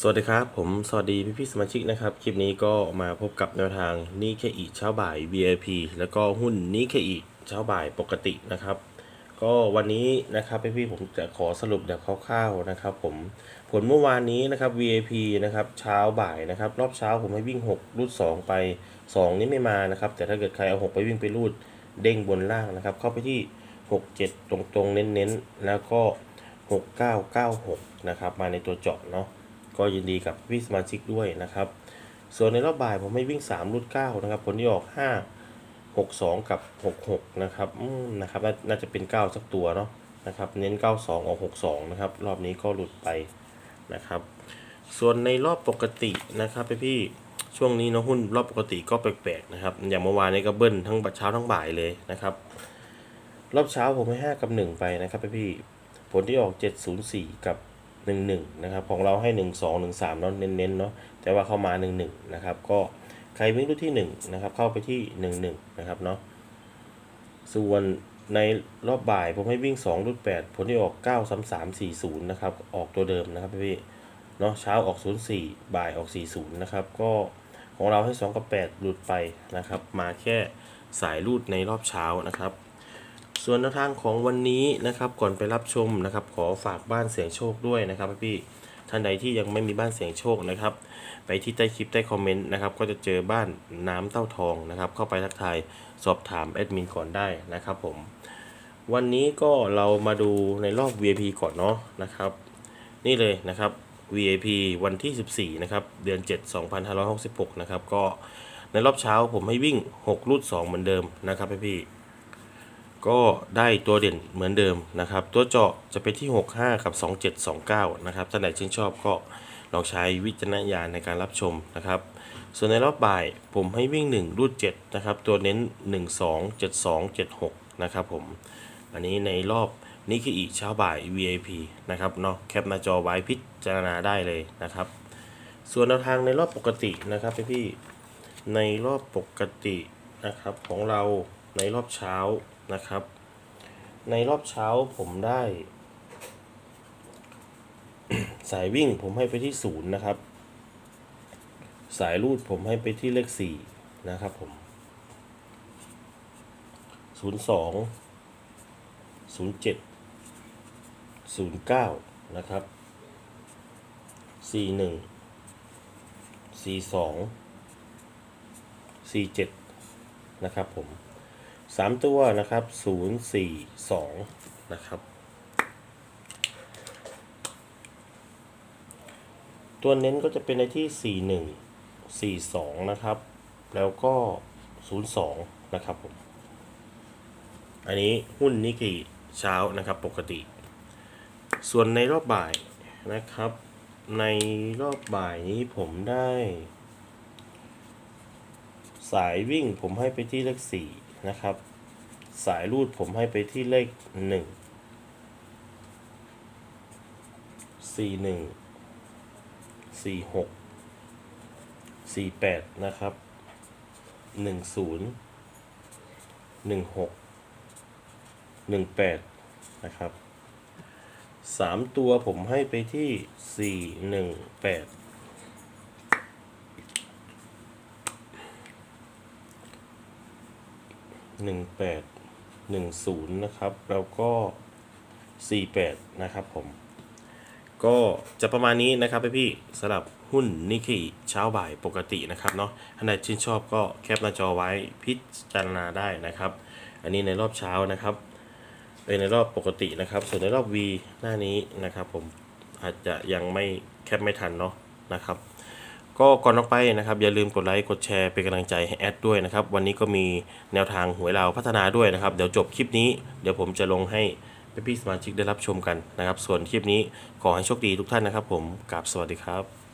สวัสดีครับ ผมสวัสดีพี่พี่ๆสมาชิกนะครับ คลิปนี้ก็มาพบกับแนวทางนิเคอีเช้าบ่าย VIP แล้วก็หุ้นนิเคอีเช้าบ่ายปกตินะครับ ก็วันนี้นะครับพี่พี่ๆผมจะขอสรุปแบบคร่าวๆนะครับ ผมผลเมื่อวานนี้นะครับ VIP นะครับเช้าบ่ายนะครับ รอบเช้าผมให้วิ่ง 6 รูด 2 ไป 2 นี้ไม่มานะครับ แต่ถ้าเกิดใครเอา 6 ไปวิ่งไปรูดเด้งบนล่างนะครับ เข้าไปที่ 6 7 ตรงๆ เน้นๆ แล้วก็ 6996 นะครับ มาในตัวเจาะเนาะ ก็ยินดีกับพี่สมาชิกด้วยนะครับ ส่วนในรอบบ่ายผมให้วิ่ง 3 รุด9นะครับ ผลที่ออก 5 6 2 กับ 6 6 นะครับอืมนะครับนน่าจะเป็น 9 สักตัวเนาะนะครับ เน้น 9 2 ออก 6 2 นะครับ รอบนี้ก็หลุดไปนะครับ ส่วนในรอบปกตินะครับพี่ช่วงนี้เนาะหุ้นรอบปกติก็แปลกๆนะครับ อย่างเมื่อวานนี้ก็เบิ้ลทั้งเช้าทั้งบ่ายเลยนะครับ รอบเช้าผมให้ 5 กับ 1 ไปนะครับพี่ผลที่ออก 704 กับ 11นะครับของเราให้ 1 2 1 3เนาะเน้นๆเนาะแต่ว่าเข้ามา 1 1นะครับก็ใครวิ่งรูปที่1นะครับเข้าไปที่ 1 1นะครับเนาะส่วนในรอบบ่ายผมให้วิ่ง 2รูป8ผลที่ออก 9 3 3 4 0นะครับออกตัวเดิมนะครับพี่เนาะเช้าออก 04 บ่ายออก 40นะครับก็ของเราให้ 2 กับ 8 หลุดไปนะครับมาแค่สายรูดในรอบเช้านะครับ ส่วนแนวทางของวันนี้นะครับก่อนไปรับชมนะครับ ขอฝากบ้านเสียงโชคด้วยนะครับพี่ท่านใดที่ยังไม่มีบ้านเสียงโชคนะครับ ไปที่ใต้คลิปใต้คอมเมนต์นะครับก็จะเจอบ้านน้ำเต้าทองนะครับ เข้าไปทักทายสอบถามแอดมินก่อนได้นะครับผมวันนี้ก็เรามาดูในรอบ VIP ก่อนเนาะนะครับ นี่เลยนะครับ VIP วันที่ 14 นะครับ เดือน 7 2566 นะครับ ก็ในรอบเช้าผมให้วิ่ง 6 รูด 2 เหมือนเดิมนะครับพี่ ก็ได้ตัวเด่นเหมือนเดิมนะครับ ตัวเจาะจะเป็นที่ 65 กับ 2729 นะครับท่านไหนชื่นชอบก็ลองใช้วิจารณญาณในการรับชมนะครับ ส่วนในรอบบ่ายผมให้วิ่ง 1 รูด 7 นะครับ ตัวเน้น 1 2 7 2 7 6 นะครับผม อันนี้ในรอบนี้คืออีกเช้าบ่าย VIP นะครับเนาะแคปหน้าจอไว้พิจารณาได้เลยนะครับ ส่วนแนวทางในรอบปกตินะครับพี่ๆในรอบปกตินะครับของเราในรอบเช้า นะครับ ในรอบเช้าผมได้ สายวิ่งผมให้ไปที่ศูนย์นะครับ สายรูดผมให้ไปที่เลขสี่นะครับผมศูนย์สองศูนย์เจ็ดศูนย์เก้านะครับสี่หนึ่งสี่สองสี่เจ็ดนะครับผม สามตัวนะครับศูนย์สี่สองนะครับ ตัวเน้นก็จะเป็นในที่สี่หนึ่งสี่สองนะครับ แล้วก็ศูนย์สองนะครับผมอันนี้หุ้นนิกกี้เช้านะครับปกติ ส่วนในรอบบ่ายนะครับ ในรอบบ่ายนี้ผมได้ สายวิ่งผมให้ไปที่เลขสี่ นะครับ สายรูดผมให้ไปที่เลขหนึ่งสี่หนึ่งสี่หกสี่แปดนะครับหนึ่งศูนย์หนึ่งหกหนึ่งแปดนะครับสามตัวผมให้ไปที่สี่หนึ่งแปด หนึ่งแปดหนึ่งศูนย์นะครับ แล้วก็สี่แปดนะครับผม ก็จะประมาณนี้นะครับพี่ๆสำหรับหุ้นนิกกี้เช้าบ่ายปกตินะครับเนาะท่านใดชื่นชอบก็แคปหน้าจอไว้พิจารณาได้นะครับ อันนี้ในรอบเช้านะครับเอ้ยในรอบปกตินะครับ ส่วนในรอบ V หน้านี้นะครับ ผมอาจจะยังไม่แคปไม่ทันเนาะนะครับ ก็ก่อนออกไปนะครับอย่าลืมกดไลค์กดแชร์เป็นกำลังใจให้แอดด้วยนะครับวันนี้ก็มีแนวทางหวยเราพัฒนาด้วยนะครับ เดี๋ยวจบคลิปนี้เดี๋ยวผมจะลงให้พี่ๆสมาชิกได้รับชมกันนะครับ ส่วนคลิปนี้ขอให้โชคดีทุกท่านนะครับ ผมกราบสวัสดีครับ